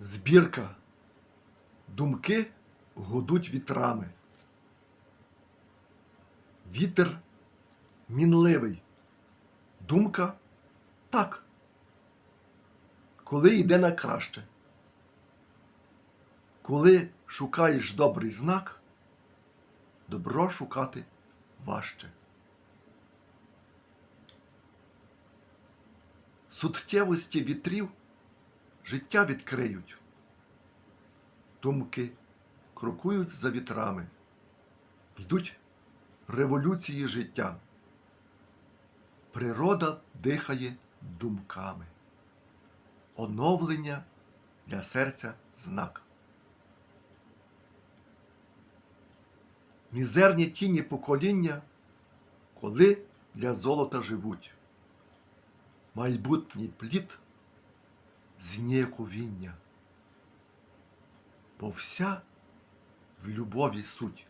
Збірка. Думки гудуть вітрами. Вітер мінливий. Думка так. Коли йде на краще. Коли шукаєш добрий знак, добро шукати важче. Суттєвості вітрів життя відкриють. Думки крокують за вітрами, йдуть революції життя. Природа дихає думками. Оновлення для серця знак. Мізерні тіні покоління, коли для золота живуть. Майбутній плід зніяковіння, бо вся в любові суть.